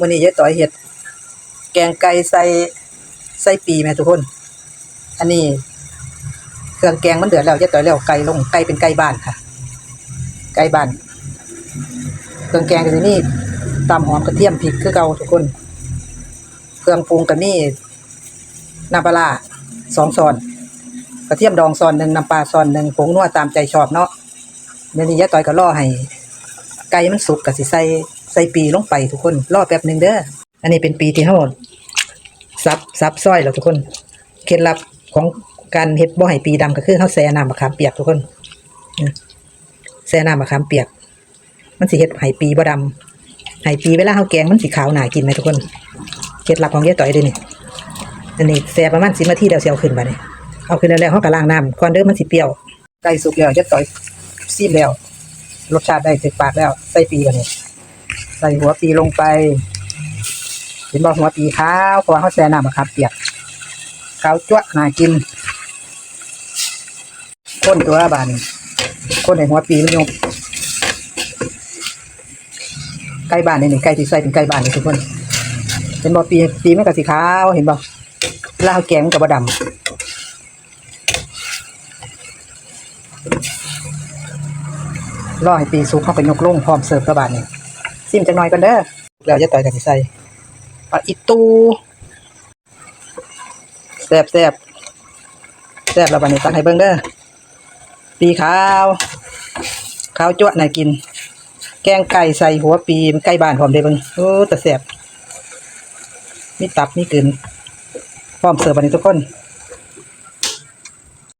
วันนี้ยายต่อยเห็ด แกงไก่ใส่ใส่ปีแม่ทุกคน อันนี้ เครื่องแกงมันเดือดแล้วยายต่อยแล้วไก่ลงไก่เป็นไก่บ้านค่ะ ไก่บ้าน เครื่องแกงก็จะนี่ตำหอมกระเทียมพริกคือเก่าทุกคน เครื่องปรุงก็นี่น้ำปลาสองช้อนกระเทียมดองซอนหนึ่งน้ำปลาซอนหนึ่งผงนัวตามใจชอบเนาะเดี๋ยวนี้ยายต่อยก็รอให้ ไก่มันสุกก็สิใส่ใส่ปีลงไปทุกคน รอแป๊บหนึ่งเด้อ อันนี้เป็นปีที่เฮาซับซับซอยแล้วทุกคน เคล็ดลับของการเฮ็ดบ่ให้ปีดำก็คือเฮาแช่น้ำมะขามเปียกทุกคนแช่น้ำมะขามเปียก มันสิเฮ็ดให้ปีบ่ดำให้ปีเวลาเฮาแกงมันสิขาวหนากินไหมทุกคน เคล็ดลับของยายต่อยด้อนี่อันนี้แช่ประมาณ10นาทีเดียวขึ้นบัดนี้เอาขึ้นแล้วเฮาก็ล้างน้ำก่อนเด้อมันสิเปรี้ยวไก่สุกแล้วยายต่อยซีมแล้ว รสชาติได้ถึกปากแล้วใส่ปีกันนี่ใส่หัวปีลงไปเห็นบอกหัวปีขาวพราะว่าเขาแช่น้ำมะขามเปียกขาวจั่วน่ากินข้นตัวบานข้นในหัวปีมันยกไก่บ้านนี่นี่ไก่ที่ใส่เป็นไก่บ้านนี่ทุกคนเห็นบอกปีปีมันก็สีขาวเห็นบอกลาวแกงกับบะดำ รอให้ปีสุกเขาก็ยกลงพร้อมเสิร์ฟตะบานนี่ซิมจังหน่อยกันเด้อแล้วจะต่อยกันสิใส่ปลาอิตูแซ่บแซ่บแซ่บแล้วบัดนี้ตักให้เบิ่งเด้อปีขาวขาวจั่วะน่ากิน แกงไก่ใส่หัวปีไก่บ้านพร้อมเด้เบิ่งโอ้แต่แซ่บมีตับมีกลืนพร้อมเสิร์ฟบัดนี้ทุกคน